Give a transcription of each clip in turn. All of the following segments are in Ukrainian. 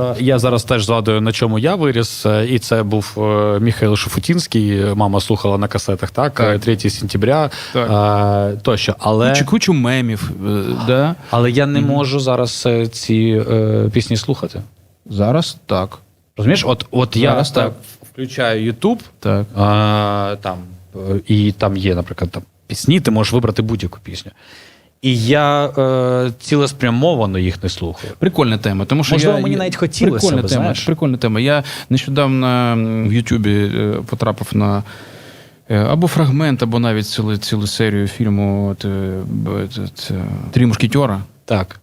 Е, Я зараз теж згадую, на чому я виріс, е, і це був е, Михайло Шуфутінський. Мама слухала на касетах, так, Так. Е, 3 сентября Так. тощо. Але, Кучу, кучу мемів. Да? але я не можу зараз ці е, пісні слухати. Зараз так. Розумієш, от, от я Зараз так так. включаю Ютуб, Так. а, там, е, і там є, наприклад, там пісні, ти можеш вибрати будь-яку пісню. І я е, цілеспрямовано їх не слухаю. Прикольна тема, тому що Можливо, я, мені навіть хотілося прикольна би, тема. знаєш. Прикольна тема. Я нещодавно в Ютубі е, потрапив на е, або фрагмент, або навіть цілу, цілу серію фільму е, Три мушкетера. Так.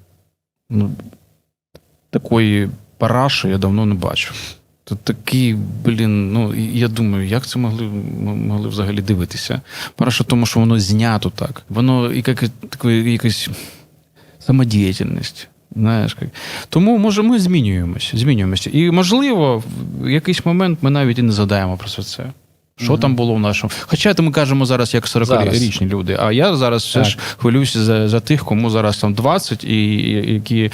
Ну, такої параші я давно не бачив. Тут такий, блін, ну я думаю, як це могли, могли взагалі дивитися? Параша, тому що воно знято так. Воно і як, якась самодіяльність. Знаєш, як. Тому, може, ми змінюємося, змінюємося. І, можливо, в якийсь момент ми навіть і не згадаємо про це. Що там було в нашому. Хоча ми кажемо зараз як 40-річні люди, а я зараз все ж хвилююся за, за тих, кому зараз там 20, і, і які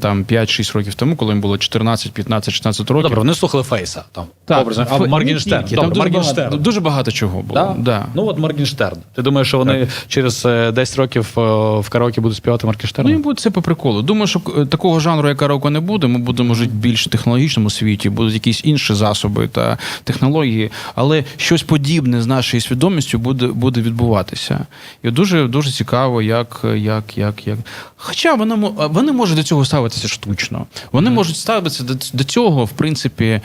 там 5-6 років тому, коли їм було 14, 15, 16 років. Добре, вони слухали Фейса. Там, Так, образно, не Моргенштерн. тільки, Добре, дуже Моргенштерн. багато, дуже багато чого було. Да? Да. Ну от Моргенштерн. Ти думаєш, що вони через е, 10 років е, в караоке будуть співати Моргенштерна? Ну, і буде це по приколу. Думаю, що е, такого жанру, як караоке, не буде. Ми будемо жити в більш технологічному світі, будуть якісь інші засоби та технології, але щось подібне з нашою свідомістю буде, буде відбуватися. І дуже дуже цікаво, як, як, як, як. Хоча вони, мо- вони можуть до цього ставитися штучно. Вони можуть ставитися до, до цього, в принципі.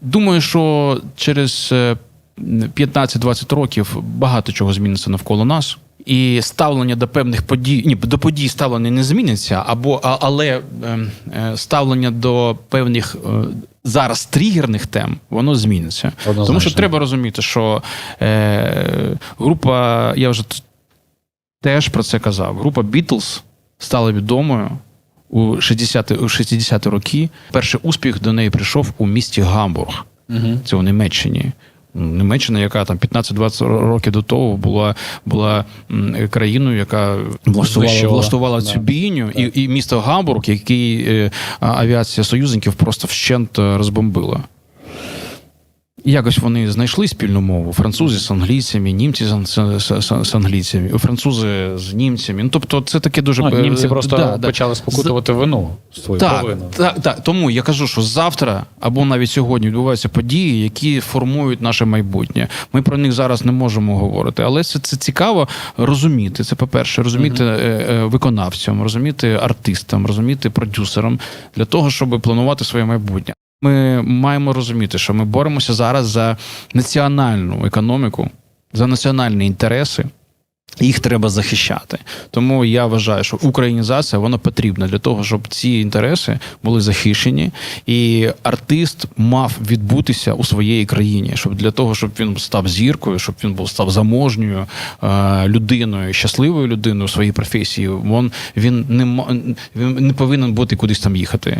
Думаю, що через е, 15-20 років багато чого зміниться навколо нас. І ставлення до певних подій, ні, до подій ставлення не зміниться, або але ем, е, ставлення до певних е, зараз тригерних тем воно зміниться. Однозначно. Тому що треба розуміти, що е, група, я вже теж про це казав. Група Beatles стала відомою у 60-ті 60-ті роки. Перший успіх до неї прийшов у місті Гамбург. Угу. Це у Німеччині. Німеччина, яка там 15-20 років до того була, була країною, яка влаштувала, влаштувала цю Да. бійню, і, і місто Гамбург, який е, авіація союзників просто вщент е, розбомбила. Якось вони знайшли спільну мову: французи з англійцями, німці з, з, з, з англійцями, французи з німцями. Ну, тобто, це таке дуже Ну, німці просто да, да. почали спокутувати вину свою Так, провину. так, так. Тому я кажу, що завтра або навіть сьогодні відбуваються події, які формують наше майбутнє. Ми про них зараз не можемо говорити, але це, це цікаво розуміти. Це по-перше, розуміти е, е, виконавцям, розуміти артистам, розуміти продюсерам для того, щоб планувати своє майбутнє. Ми маємо розуміти, що ми боремося зараз за національну економіку, за національні інтереси. Їх треба захищати. Тому я вважаю, що українізація вона потрібна для того, щоб ці інтереси були захищені, і артист мав відбутися у своїй країні, щоб для того, щоб він став зіркою, щоб він був став заможньою е, людиною, щасливою людиною у своїй професії. Він, він не він не повинен бути кудись там їхати.